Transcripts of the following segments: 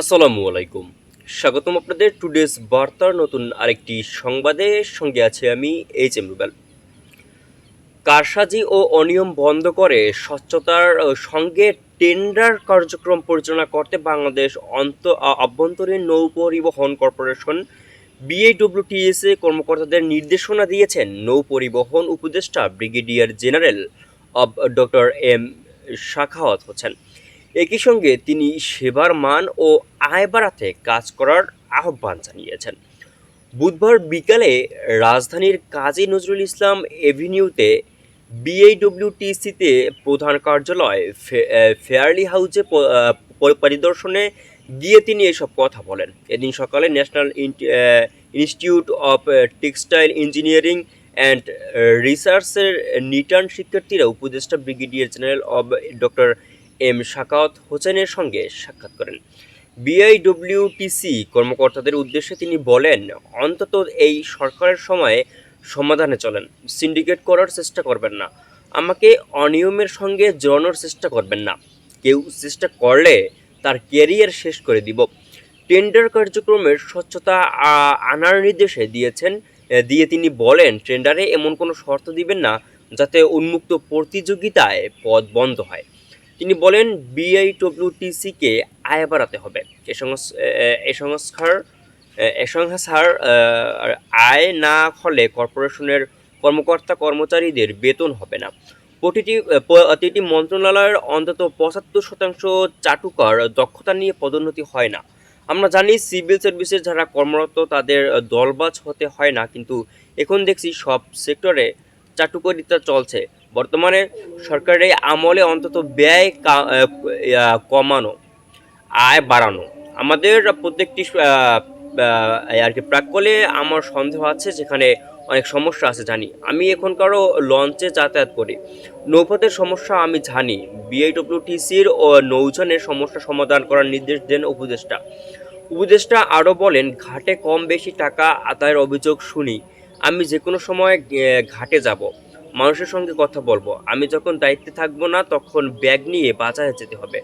আসসালামু আলাইকুম। স্বাগতম আপনাদের টুডেস বার্তার নতুন আরেকটি সংবাদে সঙ্গে আছে আমি এইচ এম রুবেল। কারসাজি ও অনিয়ম বন্ধ করে স্বচ্ছতার সঙ্গে টেন্ডার কার্যক্রম পরিচালনা করতে বাংলাদেশ অন্ত আভ্যন্তরীণ নৌ পরিবহন কর্পোরেশন বিএডব্লিউটিএসএ কর্মকর্তাদের নির্দেশনা দিয়েছেন। নৌ পরিবহন উপদেষ্টা ব্রিগেডিয়ার জেনারেল অব ডক্টর এম শাখাওয়াত হোসেন। একই সঙ্গে তিনি সেবার মান ও আয় বাড়াতে কাজ করার আহ্বান জানিয়েছেন। বুধবার বিকালে রাজধানীর কাজী নজরুল ইসলাম এভিনিউতে বিএইডব্লিউটিসিতে প্রধান কার্যালয় ফেয়ারলি প- পরিদর্শনে গিয়ে তিনি এসব কথা বলেন। এদিন সকালে national in- institute of textile engineering and রিসার্চের নিটার্ন শিক্ষার্থীরা উপদেষ্টা ব্রিগেডিয়ার জেনারেল অব ডক্টর এম শাকাওয়াত হোসেনের সঙ্গে সাক্ষাৎ করেন। বিআইডব্লিউটিসি কর্মকর্তাদের উদ্দেশ্যে তিনি বলেন, অন্তত এই সরকারের সময়ে সমাধানে চলেন। সিন্ডিকেট করার চেষ্টা করবেন না। আমাকে অনিয়মের সঙ্গে জড়ানোর চেষ্টা করবেন না। কেউ চেষ্টা করলে তার ক্যারিয়ার শেষ করে দিব। টেন্ডার কার্যক্রমের স্বচ্ছতা আনার নির্দেশে দিয়েছেন দিয়ে তিনি বলেন, টেন্ডারে এমন কোনো শর্ত দিবেন না, যাতে উন্মুক্ত প্রতিযোগিতায় পদ বন্ধ হয়। তিনি বলেন বিআইডব্লিউটিসিকে আয় বাড়াতে হবে। এ সংস- এ- এ সংস্কার এ সংস্কার আয় না হলে কর্পোরেশনের কর্মকর্তা কর্মচারীদের বেতন হবে না। প্রতিটি প্রতিটি মন্ত্রণালয়ের অন্তত পঁচাত্তর শতাংশ চাটুকার দক্ষতা নিয়ে পদোন্নতি হয় না। আমরা জানি সিভিল সার্ভিসের যারা কর্মরত, তাদের দলবাজ হতে হয় না, কিন্তু এখন দেখছি সব সেক্টরে চাটুকারিতা চলছে। বর্তমানে সরকারের এই আমলে অন্তত ব্যয় কমানো, আয় বাড়ানো। আমাদের প্রত্যেকটি আর কি প্রাক্কলে আমার সন্দেহ আছে, যেখানে অনেক সমস্যা আছে, জানি। আমি এখনকারও লঞ্চে যাতায়াত করি। নৌপথের সমস্যা আমি জানি। বিআইডব্লিউটিসির ও নৌযানের সমস্যা সমাধান করার নির্দেশ দেন উপদেষ্টা। উপদেষ্টা আরও বলেন, ঘাটে কম বেশি টাকা আদায়ের অভিযোগ শুনি। আমি যে কোনো সময় ঘাটে যাব। মানুষের সঙ্গে কথা বলব। আমি যখন দায়িত্বে থাকব না, তখন ব্যাগ নিয়ে বাজারে যেতে হবে।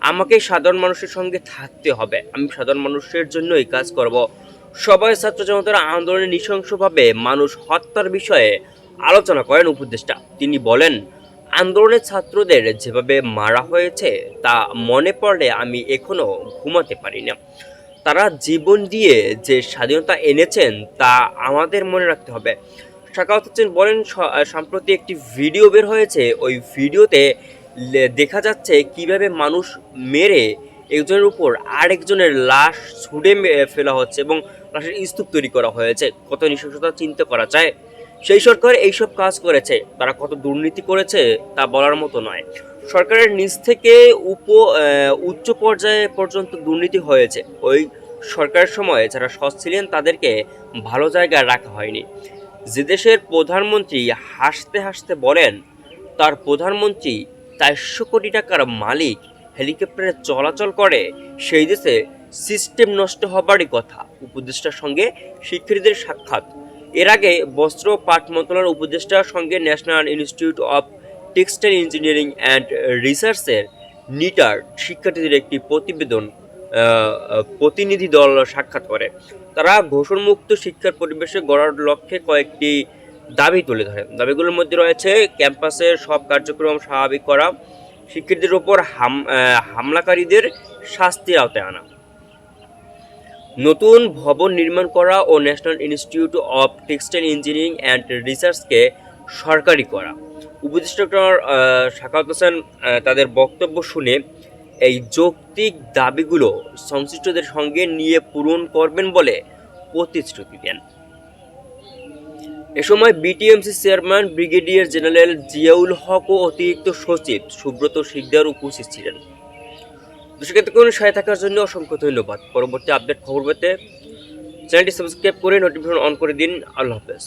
আমাকে সাধারণ মানুষের সঙ্গে থাকতে হবে। আমি সাধারণ মানুষের জন্য এই কাজ করব। সবাই, ছাত্র জনতার আন্দোলনে নৃশংসভাবে মানুষ হত্যার বিষয়ে আলোচনা করেন উপদেষ্টা। তিনি বলেন, আন্দোলনের ছাত্রদের যেভাবে মারা হয়েছে, তা মনে পড়লে আমি এখনও ঘুমাতে পারি না। তারা জীবন দিয়ে যে স্বাধীনতা এনেছেন, তা আমাদের মনে রাখতে হবে। শাকাওয়াত হোসেন বলেন সম্প্রতি একটি ভিডিও বের হয়েছে, ওই ভিডিওতে দেখা যাচ্ছে কীভাবে মানুষ মেরে একজনের উপর আরেকজনের লাশ ছুঁড়ে ফেলা হচ্ছে এবং লাশের স্তূপ তৈরি করা হয়েছে। কত নৃশংসতা চিন্তা করা যায়? সেই সরকার এইসব কাজ করেছে। তারা কত দুর্নীতি করেছে তা বলার মতো নয়। সরকারের নিচ থেকে উপ উচ্চ পর্যায়ে পর্যন্ত দুর্নীতি হয়েছে। ওই সরকারের সময় যারা সৎ ছিলেন তাদেরকে ভালো জায়গায় রাখা হয়নি। যে দেশের প্রধানমন্ত্রী হাসতে হাসতে বলেন, তার প্রধানমন্ত্রী চারশো কোটি টাকার মালিক হেলিকপ্টারে চলাচল করে, সেই দেশে সিস্টেম নষ্ট হবারই কথা। উপদেষ্টার সঙ্গে শিক্ষার্থীদের সাক্ষাৎ। এর আগে বস্ত্র পাট মন্ত্রণালয়ের উপদেষ্টার সঙ্গে national institute of textile engineering and রিসার্চের নিটার শিক্ষার্থীদের একটি প্রতিবেদন প্রতিনিধি দল সাক্ষাৎ করে। তারা ঘোষণমুক্ত শিক্ষার পরিবেশে গড়ার লক্ষ্যে কয়েকটি দাবি তুলে ধরে। দাবিগুলোর মধ্যে রয়েছে ক্যাম্পাসের সব কার্যক্রম স্বাভাবিক করা, শিক্ষার্থীদের ওপর হাম হামলাকারীদের শাস্তির আওতায় আনা, নতুন ভবন নির্মাণ করা ও national institute of textile engineering and রিসার্চকে সরকারি করা। উপদেষ্টা শাকাত হোসেন তাদের বক্তব্য শুনে যৌক্তিক দাবিগুলো সংশ্লিষ্টদের সঙ্গে নিয়ে পূরণ করবেন বলে প্রতিশ্রুতি দেন। এ সময় BTMC chairman brigadier general Ziaul Haque ও অতিরিক্ত সচিব সুব্রত শিকদার উপস্থিত ছিলেন। দর্শক সাথে থাকার জন্য অসংখ্য ধন্যবাদ। পরবর্তী আপডেট খবর পেতে চ্যানেলটি সাবস্ক্রাইব করে নোটিফিকেশন অন করে দিন। আল্লাহ হাফেজ।